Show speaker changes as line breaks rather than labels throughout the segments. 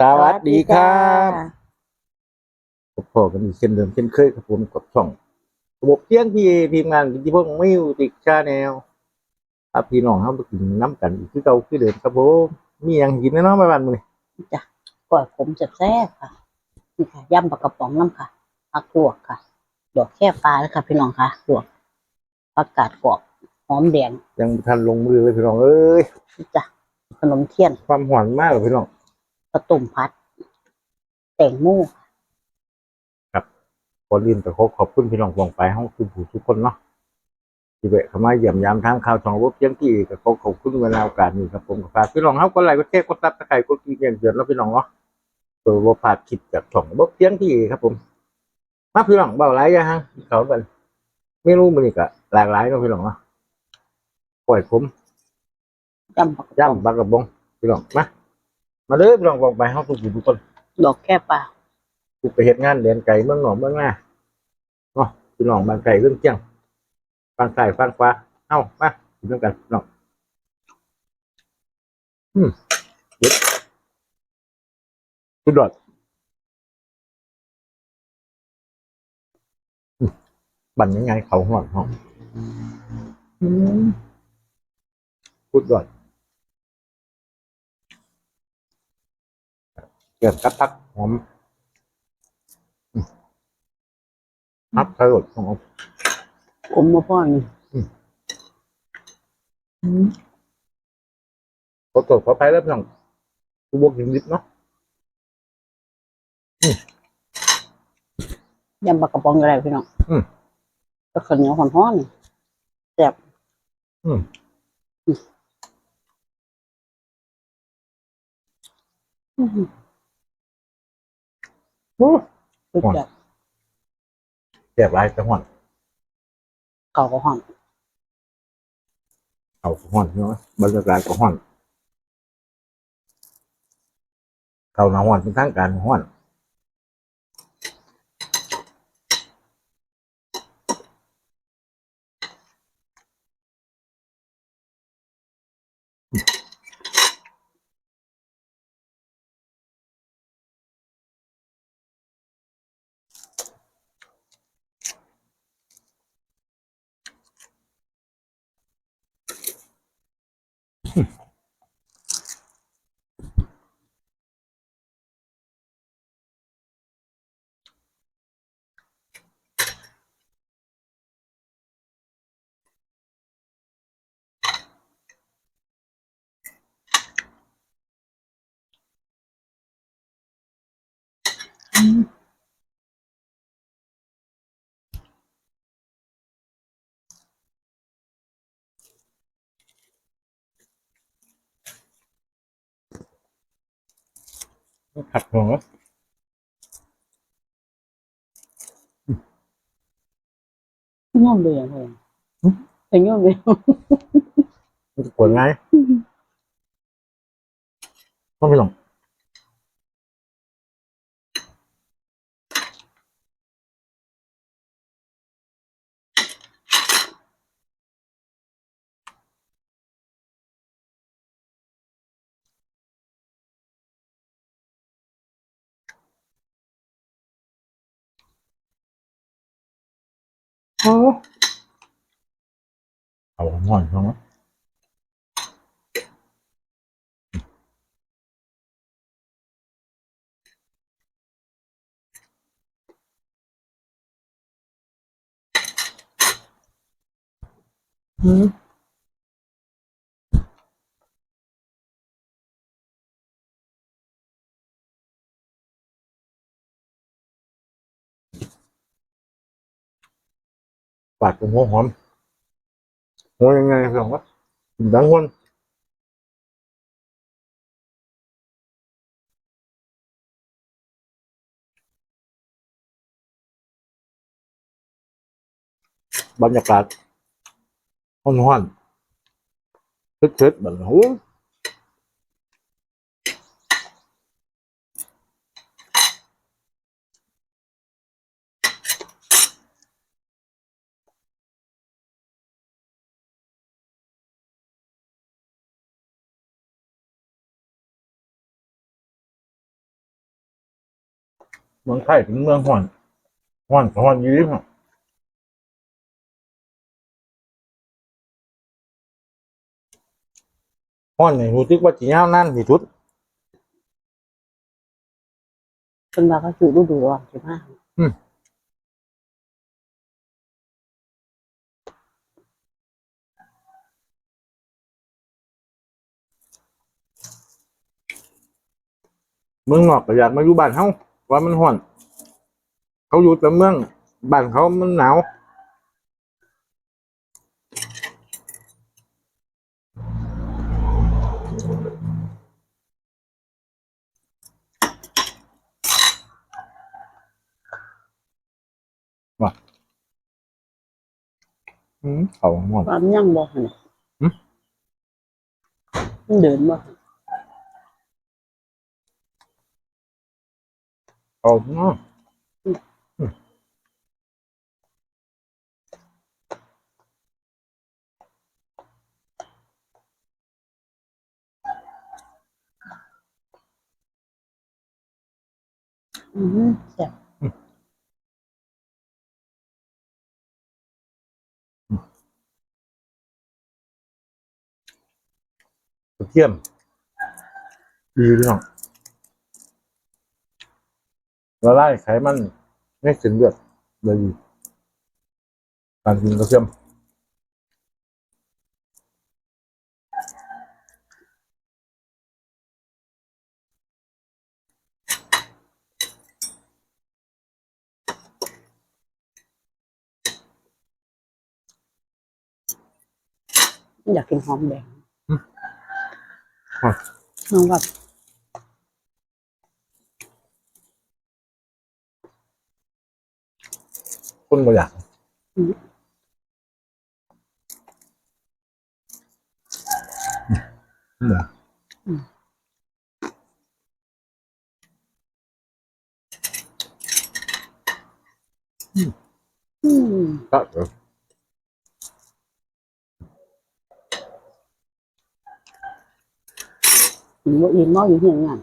สวัสดีครับพบพอกันอีกเช่นเดิมเช่นเคยครับผมกับช่องระบบเที่ยงที่ทีมงานที่พวกมิวสิกชาแนลครับพี่น้องเฮาไปกินน้ำกันอีกคือเก่าคือเดิมครับผมมีหยังกินแน่เนอนมาบ้านมื้อนี้
จ้ะก่อยผมแซ่บๆค่ะนี่ค่ะยำปลากระป๋องน้ำค่ะผักลวกค่ะ ดอกแค่ปลาแล้วค่ะ พี่น้องค่ะลวกผักกาดกรอบหอมแดง
ยังบ่ทันลงมือเลยพี่น้องเอ้ย
นี่จ้ะขนมเทียน
ความหวานมากเลยพี่น้อง
กระตุ่มพัด แตงโม
ก่อนอื่นก็ขอขอบคุณพี่น้องวงไปเฮาคือผู้ทุกคนเนาะที่แวะเข้ามาเยี่ยมยามทางข่าวช่องระบบเที่ยงที่ก็ขอขอบคุณเวลาโอกาสนี้ครับผมก็ฝากพี่น้องเฮากดไลค์กดแชร์กดซับสไครต์กดกระดิ่งแจ้งเตือนแล้วพี่น้องเนาะเพื่อบ่พลาดคลิปจากช่องระบบเที่ยงที่ครับผม มาพี่น้องเบาหลายอย่างฮะเขากันเมนูมื้อนี้ก็หลากหลายเนาะพี่น้องเนาะปล่อยผม
ยำปลากระป๋อง
ย่ำปลากระบงพี่น้องมา มาเด้อพี่น้องวงไปเฮาทุกผู้ทุกคนด
ดอกแค่ปลา
ทุกไปเฮ็ดงานเรียนไกลเมืองหนองเมืองหน้าเนาะพี่น้องบ้านไกลเรื่องเที่ยงฟังซ้ายฟังขวาเอ้ามากินด้วยกันพี่น้องอืมเด็ดสุดยอดอืมบั่นยังไงเขาห่อนห้องอืมสุดยอดเกี่ยวกับตักหอมอืมพับไข่หดของ
อมมาพ่อนี่
ขอตรวจขอไปแล้วพี่น้องกูบวกกินนิดเนาะ
ยำปลากระป๋องอะไรพี่น้อง
อืม
ก็ข้าวเหนียวห่อนๆแซ่บ
อืม
อื้อหื อ
โอ้
สุดยอด
เจ็บไรแต่ห่อน
เก่าก็ห่อน
เอาก็ห่อนเนาะบรรยากาศก็ห่อนเขาหนาห่อนเป็นทางการห่อน Mm-hmm. ผัดหัว
ง่อมเลยอะเพื่อนง่อมเลย
มันจะปวดไงต้องพี่น้อง เอาห่อนเปาดเป็นหัวหอมหัวยังไงพี่น้องวะดังวนบรรยากาศห้อนห้อนๆทึดๆแบบโอ้ เมืองไทยเป็นเมืองห่อนห่อนห่อนอยืดห่อนนี่รู้สึกว่าจียาวนานที่สุด
เป็นว่าก็จุดูดูร้อนใช่ไหม
เมืองนอกก็อยากมาอยู่บ้านเขา ว่ามันห่อน เขาอยู่แต่เมืองบ้านเขามันหนาวว่ะอืมเขาห่อน
ความยั่งบ่หั่นน่ะ
หึ
มันเดินบ่หั่น
เขาเนาะ
อืมแซ่บ
กระเทียมดีด้วยเนาะ ละลายไขมันไม่เส้นเลือดเลยดีการกินกระเทียม
อยากกินหอมแดง
อะ
เอาแบบ
คนบางอย่างอืม
อืม
ก็เออ
กินบ่อิ่มเมาอยู่เฮียงงาน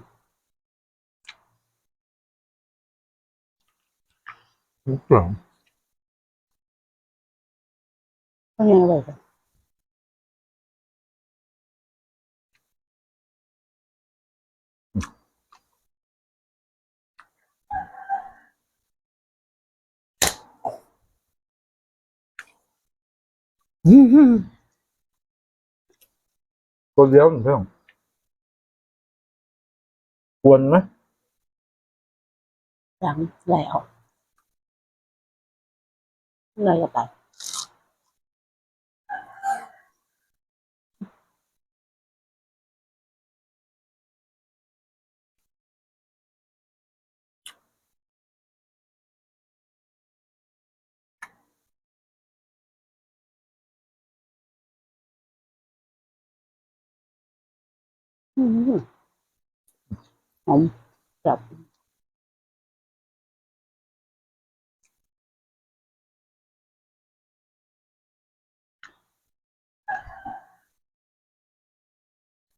ทุกอย่าง
ก็ยังไงกัน
ตัวเดียวหนึ่งเท่าควรไหม
หลังไหลออกไหลก็ไป หอมจับ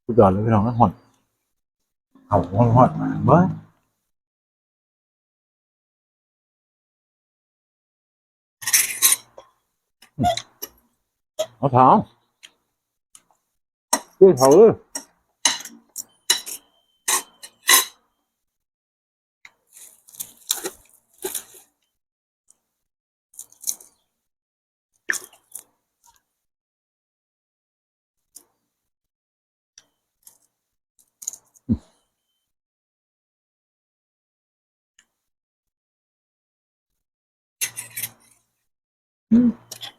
สุดยอดเลยพี่น้องนะห่อนเอาห่อนห่อนเบ้ยเอาเท้าด้วยเท้าเลย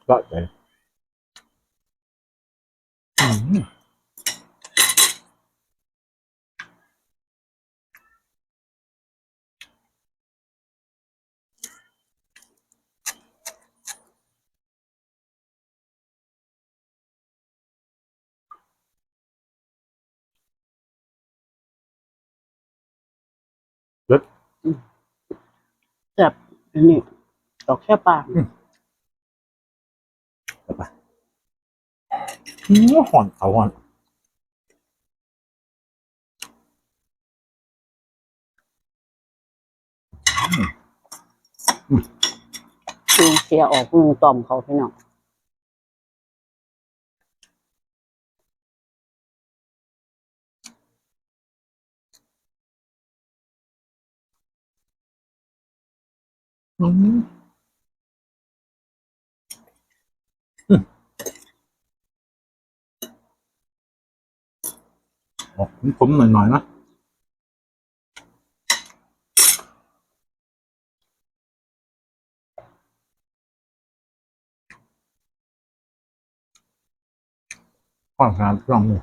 ก็ใจอืมเลิศ
จับอันนี้ดอกแค่ปลา
อืม ห่อนเขาห่อน
คือเสียออกมือต่อมเขาพี่น้อง
อืมอืม ออกผมๆหน่อยๆนะความสะอาดร่องมือ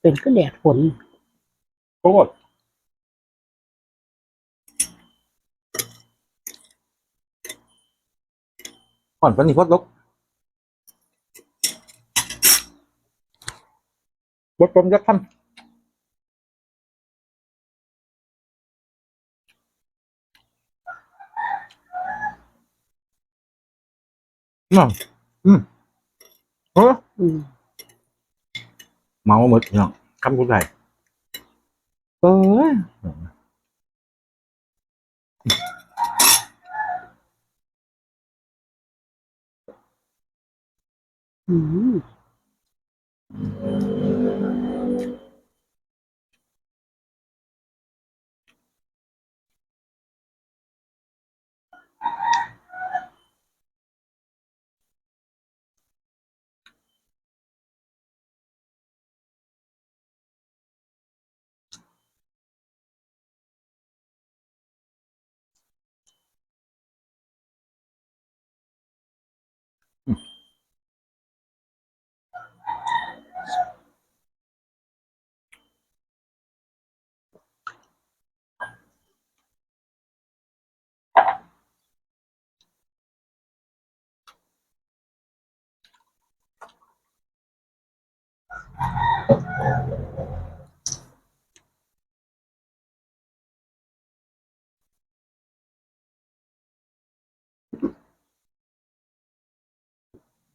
เป็นก็แดดฝน
โคตร ก่อนตอนนี้พดลกบดจมยักษ์ท่านนั่นอืมเออ
อืม
เมาหมดเนาะคำพูดไทยเอ้ย
อื ม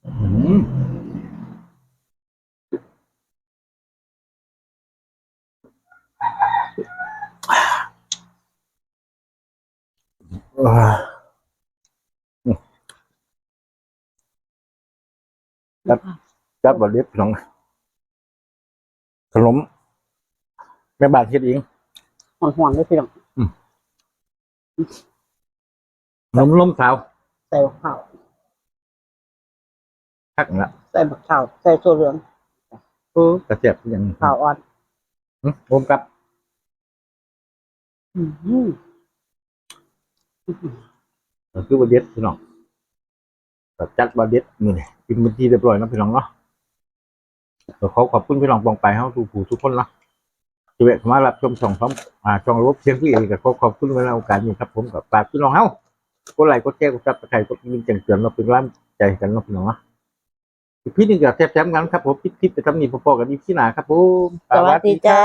อืมอ่าครับจับบะเล็บของขนมแม่บ้านเฮ็ดเอง
หอนหอนๆเลยพี่น้อง
ขนมล้มสาว
ใส่บักข้าว
ทักละ
ใส่บักข้าวใส่ตัวเหลือง
เออกระเจี๊ยบอย่าง
ข้าวอ่อน
อืมผมกับ
อืม
ก็คือบะเด็ดพี่น้องก็จัดบะเด็ดนี่แหละกินเป็นที่เรียบร้อยแล้วพี่น้องเนาะก็ขอขอบคุณพี่น้องปองไปเฮาทุกผู้ทุกคนเนาะที่แวะเข้ามารับชมช่องพร้อมอ่าช่องระบบเสียงพี่เองก็ขอขอบคุณเวลาโอกาสนี้ครับผมกับฝากพี่น้องเฮากดไลค์กดแชร์กดซับสไครต์กดกระดิ่งแจ้งเตือนเราเป็นร่างใจกันเนาะพี่น้องเนาะ อีกพี่หนึงก็แทบๆกันครับผมคิดๆไปทำนี่พอๆกันอีกที่หนาครับผม
สวัสดีจ้า